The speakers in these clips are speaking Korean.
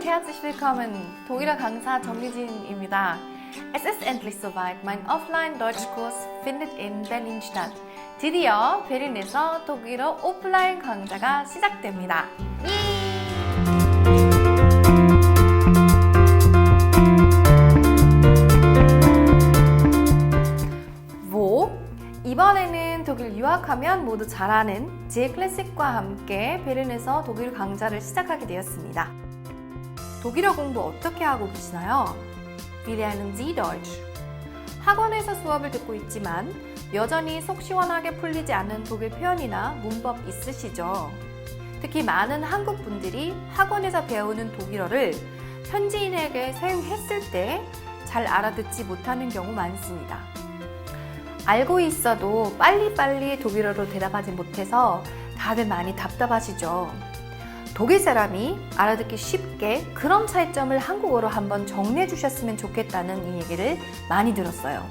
und herzlich willkommen. 독일어 강사 정유진입니다. Es ist endlich soweit. Mein Offline-Deutschkurs findet in Berlin statt. 드디어 베른에서 독일어 오프라인 강좌가 시작됩니다. 뭐? 이번에는 독일 유학하면 모두 잘하는 제 클래식과 함께 베른에서 독일 강좌를 시작하게 되었습니다. 독일어 공부 어떻게 하고 계시나요? Wie lernen Sie Deutsch? 학원에서 수업을 듣고 있지만 여전히 속 시원하게 풀리지 않는 독일 표현이나 문법 있으시죠? 특히 많은 한국 분들이 학원에서 배우는 독일어를 현지인에게 사용했을 때 잘 알아듣지 못하는 경우 많습니다. 알고 있어도 빨리빨리 독일어로 대답하지 못해서 다들 많이 답답하시죠. 독일 사람이 알아듣기 쉽게 그런 차이점을 한국어로 한번 정리해 주셨으면 좋겠다는 이 얘기를 많이 들었어요.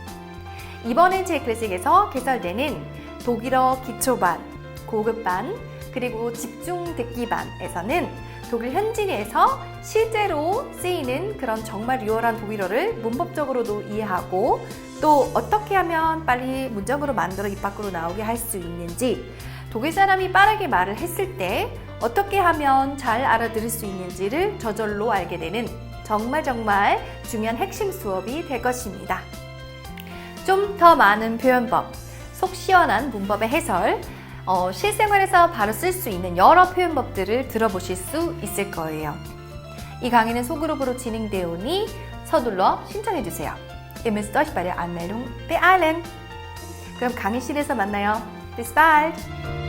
이번에 제 클래식에서 개설되는 독일어 기초반, 고급반, 그리고 집중 듣기반에서는 독일 현지에서 실제로 쓰이는 그런 정말 리얼한 독일어를 문법적으로도 이해하고 또 어떻게 하면 빨리 문장으로 만들어 입 밖으로 나오게 할 수 있는지 독일 사람이 빠르게 말을 했을 때 어떻게 하면 잘 알아들을 수 있는지를 저절로 알게 되는 정말 정말 중요한 핵심 수업이 될 것입니다. 좀 더 많은 표현법, 속 시원한 문법의 해설, 어, 실생활에서 바로 쓸 수 있는 여러 표현법들을 들어보실 수 있을 거예요. 이 강의는 소그룹으로 진행되오니 서둘러 신청해주세요. Ihr müsst euch bei der Anmeldung beeilen. 그럼 강의실에서 만나요. Bis bald!